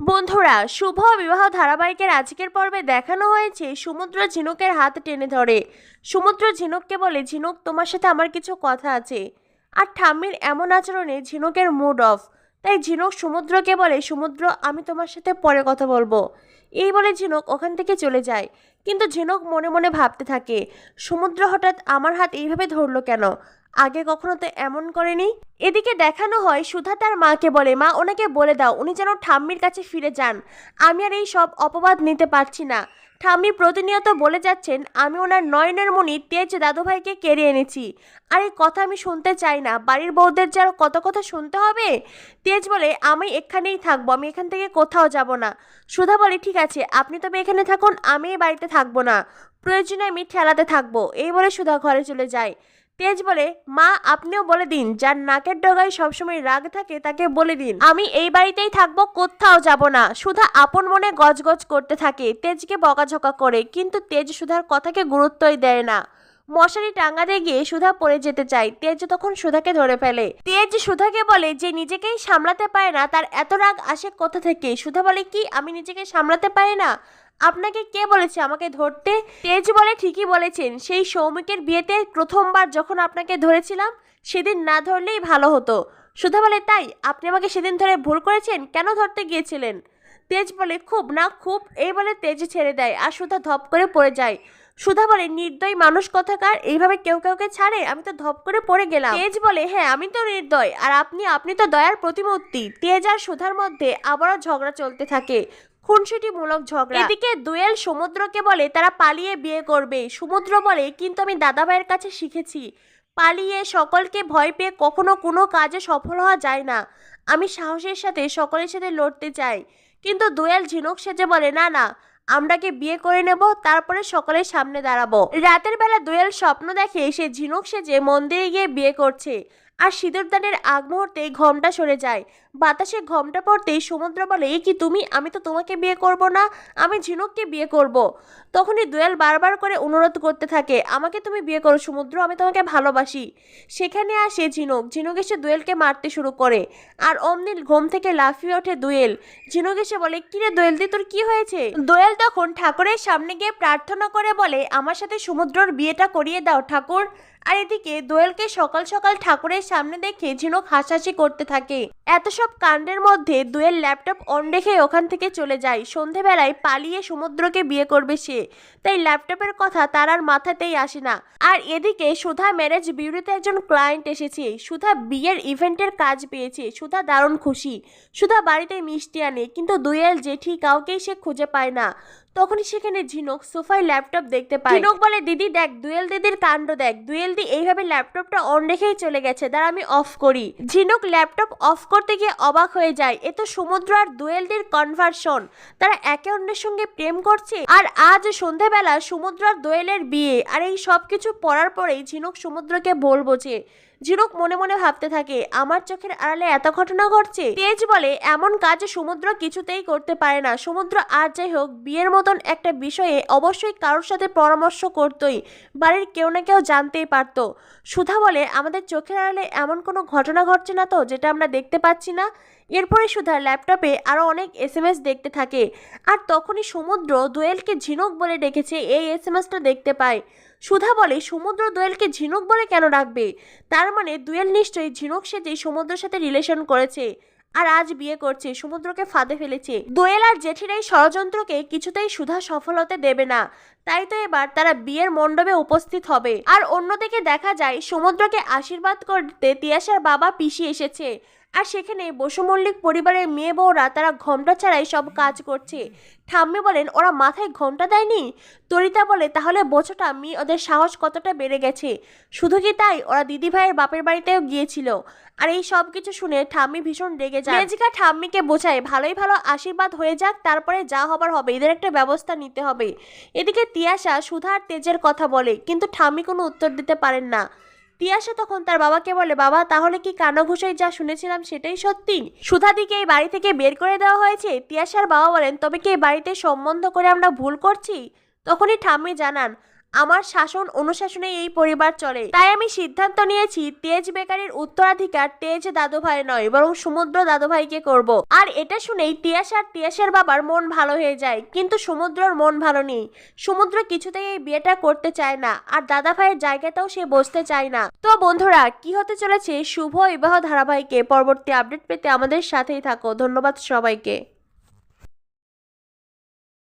বন্ধুরা, শুভ বিবাহ ধারাবাহিকের আজকের পর্বে দেখানো হয়েছে সমুদ্র ঝিনুকের হাত টেনে ধরে। সমুদ্র ঝিনুককে বলে, ঝিনুক, তোমার সাথে আমার কিছু কথা আছে। আর ঠাম্মির এমন আচরণে ঝিনুকের মুড অফ তাই ঝিনুক সমুদ্রকে বলে, সমুদ্র, আমি তোমার সাথে পরে কথা বলব। এই বলে ঝিনুক ওখান থেকে চলে যায়। কিন্তু ঝিনুক মনে মনে ভাবতে থাকে, সমুদ্র হঠাৎ আমার হাত এইভাবে ধরলো কেন? আগে কখনো তো এমন করেনি? এদিকে দেখানো হয়, সুধা তার মাকে বলে, মা, ওনাকে বলে দাও, উনি যেন ঠাম্মির কাছে ফিরে যান। আমি আর এই সব অপবাদ নিতে পারছি না। ঠাম্মি প্রতিনিয়ত বলে যাচ্ছেন, আমি ওনার নয়নের মণি তেজ দাদুভাইকে কেড়ে এনেছি। আর এই কথা আমি শুনতে চাই না। বাড়ির বউদের যে আরও কত কথা শুনতে হবে? তেজ বলে, আমি এখানেই থাকব, আমি এখান থেকে কোথাও যাব না। সুধা বলে, ঠিক আছে, আপনি তবে এখানে থাকুন, আমি বাড়িতে থাকব না। প্রয়োজনে আমি ঠেলাতে থাকব। এই বলে সুধা ঘরে চলে যায়। তেজ বলে, মা, আপনিও বলে দিন, যার নাকের ডগায় সবসময় রাগ থাকে তাকে বলে দিন। আমি এই বাড়িতেই থাকব, কোথাও যাব না। সুধা আপন মনে গজগজ করতে থাকে, তেজকে বকাঝকা করে, কিন্তু তেজ সুধার কথাকে গুরুত্বই দেয় না। মশারি টাঙ্গাতে গিয়ে সুধা পড়ে যেতে চায়, তেজ তখন সুধাকে ধরে ফেলে। তেজ সুধাকে বলে, যে নিজেকেই সামলাতে পারে না, তার এত রাগ আসে কোথা থেকে? সুধা বলে, কি, আমি নিজেকে সামলাতে পারি না? আপনাকে কে বলেছে? আমাকে ধরতে? তেজ বলে, ঠিকই বলেছেন। সেই সৌমিকের বিয়েতে প্রথমবার যখন আপনাকে ধরেছিলাম, সেদিন না ধরলেই ভালো হতো। সুধা বলে, তাই? আপনি আমাকে সেদিন ধরে ভুল করেছেন? কেন ধরতে গিয়েছিলেন? তেজ বলে, খুব, না, খুব। এই বলে তেজ ছেড়ে দেয় আর সুধা ধপ করে পড়ে যায়। সুধা বলে, নির্দয় মানুষ কথাকার, এইভাবে কেউ কাউকে ছাড়ে? আমি তো ধপ করে পড়ে গেলাম। তেজ বলে হ্যাঁ আমি তো নির্দয়, আর আপনি আপনি তো দয়ার প্রতিমূর্তি। তেজ আর সুধার মধ্যে আবারও ঝগড়া চলতে থাকে। খুনসুটিমূলক ঝগড়া। এদিকে দুয়েল সমুদ্রকে বলে, তারা পালিয়ে বিয়ে করবে। সমুদ্র বলে, কিন্তু আমি দাদাভাইয়ের কাছে শিখেছি। পালিয়ে সকলকে ভয় পেয়ে কখনো কোনো কাজে সফল হওয়া যায় না। আমি সাহসের সাথে সকলের সাথে লড়তে চাই। কিন্তু দুয়েল ঝিনুক সেজে বলে, না না আমরাকে বিয়ে করে নেব? তারপরে সকলের সামনে দাঁড়াবো। রাতের বেলা দোয়েল স্বপ্ন দেখে, সে ঝিনুক সেজে মন্দিরে গিয়ে বিয়ে করছে। আর সিঁদুরদানের আগ মুহূর্তে ঘমটা সরে যায়। বাতাসে ঘমটা পড়তেই সমুদ্র বলে, "এ কি তুমি? আমি তো তোমাকে বিয়ে করব না। আমি ঝিনুককে বিয়ে করব। তখনই দোয়েল বারবার করে অনুরোধ করতে থাকে, আমাকে তুমি বিয়ে করো সমুদ্র, আমি তোমাকে ভালোবাসি। সেখানে আসে ঝিনুক। ঝিনুক এসে দোয়েলকে মারতে শুরু করে। আর অমনি ঘুম থেকে লাফিয়ে ওঠে দোয়েল। ঝিনুক এসে বলে কিরে দোয়েল দি, তোর কি হয়েছে? দোয়েল তখন ঠাকুরের সামনে গিয়ে প্রার্থনা করে বলে, আমার সাথে সমুদ্রর বিয়েটা করিয়ে দাও ঠাকুর। আর এদিকে দোয়েলকে সকাল সকাল ঠাকুরের সামনে দেখে ঝিনুক হাসাহাসি করতে থাকে। এত সব কাণ্ডের মধ্যে দুয়ের ল্যাপটপ অন রেখে ওখান থেকে চলে যায়। সন্ধেবেলায় পালিয়ে সমুদ্রকে বিয়ে করবে সে। তাই ল্যাপটপের কথা তার আর মাথাতেই আসে না। আর এদিকে সুধা ম্যারেজ বিউটিতে একজন ক্লায়েন্ট এসেছে। সুধা বিয়ের ইভেন্টের কাজ পেয়েছে। সুধা দারুণ খুশি। সুধা বাড়িতে মিষ্টি আনে, কিন্তু দুয়েল জেঠি কাউকেই সে খুঁজে পায় না। তখনই সেখানে ঝিনুক সোফায় ল্যাপটপ দেখতে পায়। ঝিনুক বলে, দিদি দেখ, দুয়েল দিদির কাণ্ড দেখ। দুয়েল দি এইভাবে ল্যাপটপটা অন রেখেই চলে গেছে। দাঁড়া, আমি অফ করি। ঝিনুক ল্যাপটপ অফ করতে গিয়ে অবাক হয়ে যায়। এ তো সমুদ্র আর দুয়েলদির কনভার্সন তারা একে অন্যের সঙ্গে প্রেম করছে? আর আজ সন্ধেবেলা সমুদ্র আর দোয়েলের বিয়ে। আর এই সব কিছু পড়ার পরেই ঝিনুক সমুদ্রকে বলব যে ঝিনুক মনে মনে ভাবতে থাকে, আমার চোখের আড়ালে এত ঘটনা ঘটছে? তেজ বলে, এমন কাজ সমুদ্র কিছুতেই করতে পারে না। সমুদ্র আর যাই হোক, বিয়ের মতন একটা বিষয়ে অবশ্যই কারোর সাথে পরামর্শ করতোই। বাড়ির কেউ না কেউ জানতেই পারতো। সুধা বলে, আমাদের চোখের আড়ালে এমন কোনো ঘটনা ঘটছে না তো, যেটা আমরা দেখতে পাচ্ছি না? এরপরে সুধা ল্যাপটপে আরও অনেক এস এম এস দেখতে থাকে। আর তখনই সমুদ্র দোয়েলকে ঝিনুক বলে ডেকেছে, এই এস এম এসটা দেখতে পায়। সুধা বলে, সমুদ্র দোয়েলকে ঝিনুক বলে কেন রাখবে তার মানে দোয়েল নিশ্চয়ই ঝিনুক সেজেই সমুদ্রের সাথে রিলেশন করেছে আর আজ বিয়ে করছে, সমুদ্রকে ফাঁদে ফেলেছে। দোয়েল আর জেঠির এই ষড়যন্ত্রকে কিছুতেই সুধা সফল হতে দেবে না। তাই তো এবার তারা বিয়ের মণ্ডপে উপস্থিত হবে। আর অন্যদিকে দেখা যায়, সমুদ্রকে আশীর্বাদ করতে তিয়াসার বাবা পিসি এসেছে। আর সেখানে বসু মল্লিক পরিবারের মেয়ে বউরা তারা ঘোমটা ছাড়াই সব কাজ করছে। ঠাম্মি বলেন, ওরা মাথায় ঘোমটা দেয়নি? তরিতা বলে, তাহলে বোঝো ঠাম্মি ওদের সাহস কতটা বেড়ে গেছে? শুধু কি তাই? ওরা দিদি ভাইয়ের বাপের বাড়িতেও গিয়েছিল। আর এই সব কিছু শুনে ঠাম্মি ভীষণ রেগে যায়। রেজিকা ঠাম্মিকে বোঝায়, ভালোই ভালো আশীর্বাদ হয়ে যাক, তারপরে যা হবার হবে, এদের একটা ব্যবস্থা নিতে হবে। এদিকে তিয়াশা সুধার তেজের কথা বলে, কিন্তু ঠাম্মি কোনো উত্তর দিতে পারেন না। তিয়াশা তখন তার বাবাকে বলে, বাবা, তাহলে কি কানঘুষাই যা শুনেছিলাম সেটাই সত্যি? সুধাদিকে এই বাড়ি থেকে বের করে দেওয়া হয়েছে। তিয়াসার বাবা বলেন, তবে কি এই বাড়িতে সম্বন্ধ করে আমরা ভুল করছি? তখনই ঠাম্মি জানান আমার শাসন অনুশাসনে এই পরিবার চলে। তাই আমি সিদ্ধান্ত নিয়েছি, তেজ বেকারির উত্তরাধিকার তেজ দাদুভাই নয়, বরং সমুদ্র দাদুভাইকে করব। আর এটা শুনেই তিয়াস আর তিয়াসের বাবার মন ভালো হয়ে যায়। কিন্তু সমুদ্রর মন ভালো নেই। সমুদ্র কিছুতেই এই বিয়েটা করতে চায় না, আর দাদা ভাইয়ের জায়গাটাও সে বসতে চায় না। তো বন্ধুরা, কি হতে চলেছে শুভ বিবাহ ধারাবাহিকে? পরবর্তী আপডেট পেতে আমাদের সাথেই থাকো। ধন্যবাদ সবাইকে।